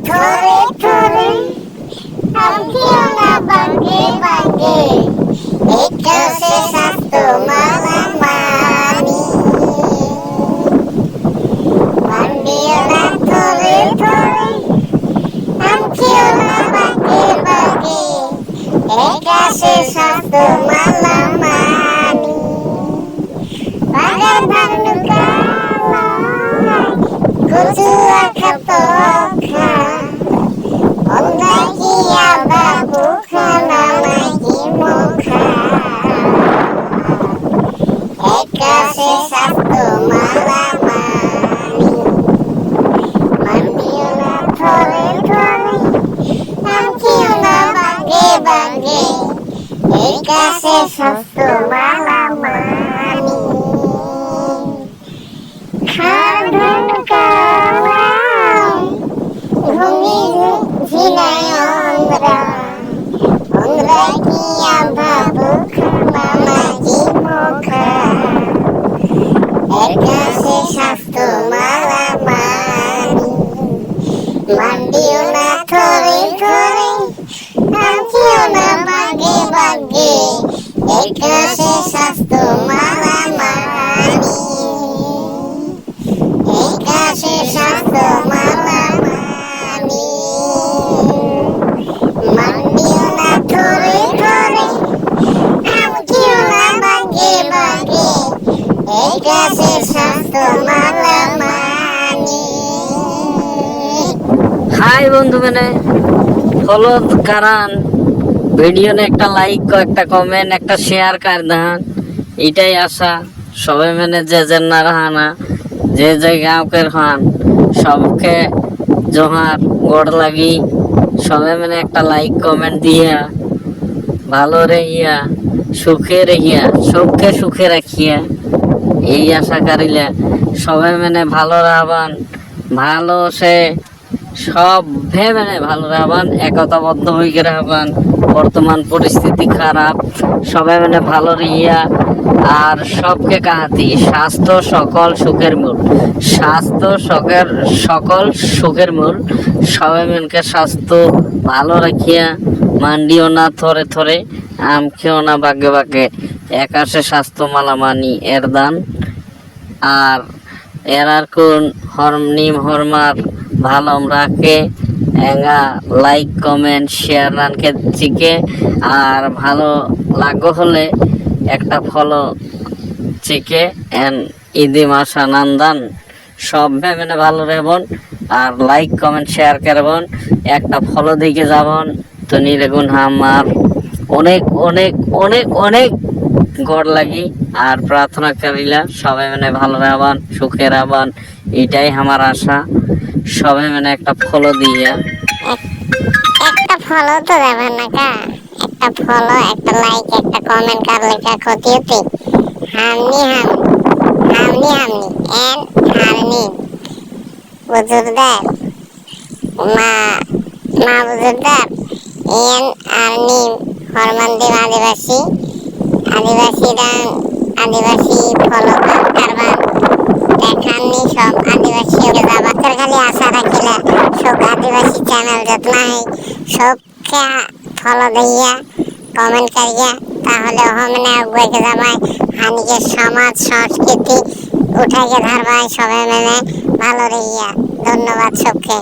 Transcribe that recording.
থরে থরে আমকিও না বাগে বাগে এটা সে স্বাস্থ্য মালা মানি বান্ডিও না থরে থরে আমকিও না বাগে বাগে এটা সে মালা মানি বাগান ভান্ডুকা কচুয়া খাপখা অন্দাকিয়া বাবু খানা নাকি মুখা একাশে স্বাস্থ্য মালা মানি মান্ডিও না থরে থরে আমকিও না বাগে বাগে একাশে স্বাস্থ্য মালা মানি খাদন কালাম ঘুমি ঝিনায় অন্ধ্রা অন্ধ্রা কি ভাবু মামা কি মুখা একাশে স্বাস্থ্য মালা মানি মান্ডিও না থরে থরে নাচিও না বাগে বাগে একাশে স্বাস্থ্য হাই বন্ধু মানে ফলো কারান ভিডিও একটা লাইক একটা কমেন্ট একটা শেয়ার কার দান এটাই আশা। সবাই মানে যে যে না রাহানা যে যে গাঁওকের হান সবকে জোহার গোড় লাগি। সবাই মানে একটা লাইক কমেন্ট দিয়া, ভালো রহিয়া সুখে রহিয়া সবকে সুখে রাখিয়া। এই আশা করিলে সবাই মেনে ভালো রাহবান ভালো সে সব মানে ভালো রাহবান একতাবদ্ধ হয়ে রাহবান বর্তমান পরিস্থিতি খারাপ, সবাই মানে ভালো রহিয়া আর সবকে কাহাতি স্বাস্থ্য সকল সুখের মূল। স্বাস্থ্য সকল সকল সুখের মূল। সবাই মিলকে স্বাস্থ্য ভালো রাখিয়া, মান্ডিও না থরে থরে, আম খেও না বাগে বাগে একাশে স্বাস্থ্য মালা মানি এর দান। আর এরার কোন হরম, নিম হরমার ভালো রাখে এঙ্গা লাইক কমেন্ট শেয়ার রানকে চিকে আর ভালো লাগো হলে একটা ফলো চিকে এন ঈদি মাসা নান্দান। সব মানে ভালো রেবন আর লাইক কমেন্ট শেয়ার করবেন একটা ফলো দিকে যাবন তো নিরেগুন আমার। অনেক অনেক অনেক অনেক গড় লাগি। আর প্রার্থনা করিলা সবাই মানে ভালো রাবান, সুখে রাবান, এটাই আমার আশা। সবাই মানে একটা ফলো দিয়ে। একটা ফলো তো দেবেন না কা। একটা ফলো একটা লাইক একটা কমেন্ট করলে কা ক্ষতি হতে। হামনি হাম, হামনি হামনি এন হারনি বুজুর্দার মা মা বুজুর্দার এন আরনি হরমন্দির আদিবাসী। আদিবাসী দান আদিবাসী ফলো কারবান। দেখাননি সব আদিবাসী বাচ্চার খালি আশা রাখিলা সব আদিবাসী চ্যানেল যত্ন হয় সবকে ফলো দিয়া কমেন্ট করিয়া, তাহলে হমনে আগুয়াকে যাবাই হানিকে সমাজ, সংস্কৃতি উঠাইকে ধরবাই সবাই মেনে। ভালো রহিয়া ধন্যবাদ সবকে।